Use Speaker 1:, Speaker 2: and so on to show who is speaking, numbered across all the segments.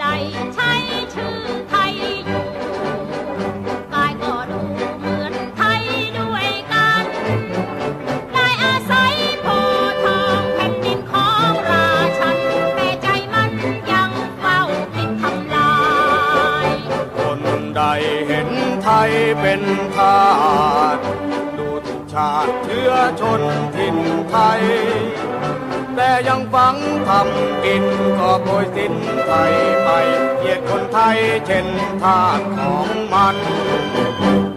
Speaker 1: ใดใช้ชื่อไทยอยู่กายก็ดูเหมือนไทยด้วยกัน ได้อาศัยโพทองแผ่นดินของราชันแต่ใจมันยังเฝ้าติดทำลาย
Speaker 2: คนใดเห็นไทยเป็นทาสดูถูกชาติเชื้อชนถิ่นไทย แต่ยังฟังทำกินก็โปรยสิ้นไทยไปเหยียดคนไทยเช่นทาสของ
Speaker 1: มัน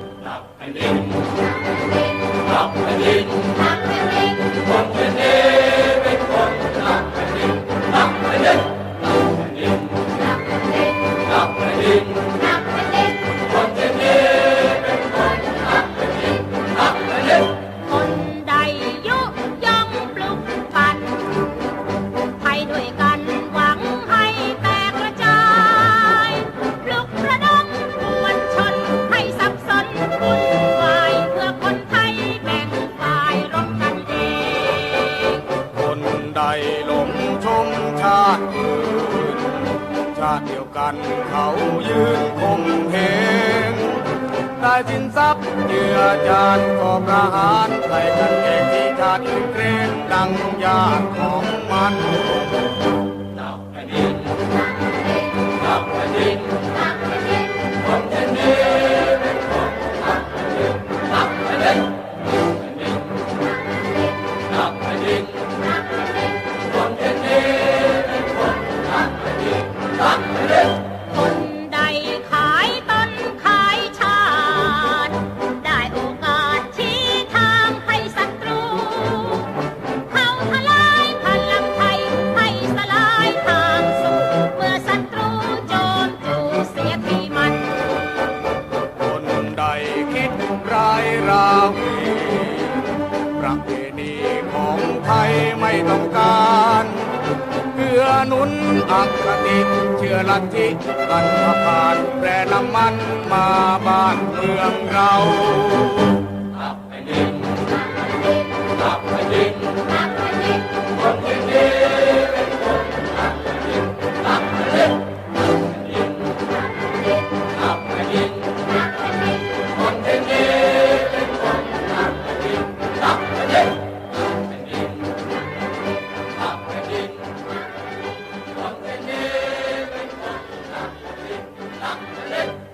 Speaker 1: ใดหลงชมชาติอื่น ชาติเดียวกันเขายืนคงเหงได้สินทรัพย์เยื่อจานก็ประหารใครกันเองที่ชาติอื่นเกรงดังญาติของมา
Speaker 2: รา
Speaker 1: วีประเพณีของไทยไม่ต้องการเพื่อหนุนอคติเชื่อลัทธิกันธพานแปรนำมันมาบ้านเมืองเรา
Speaker 2: คน Let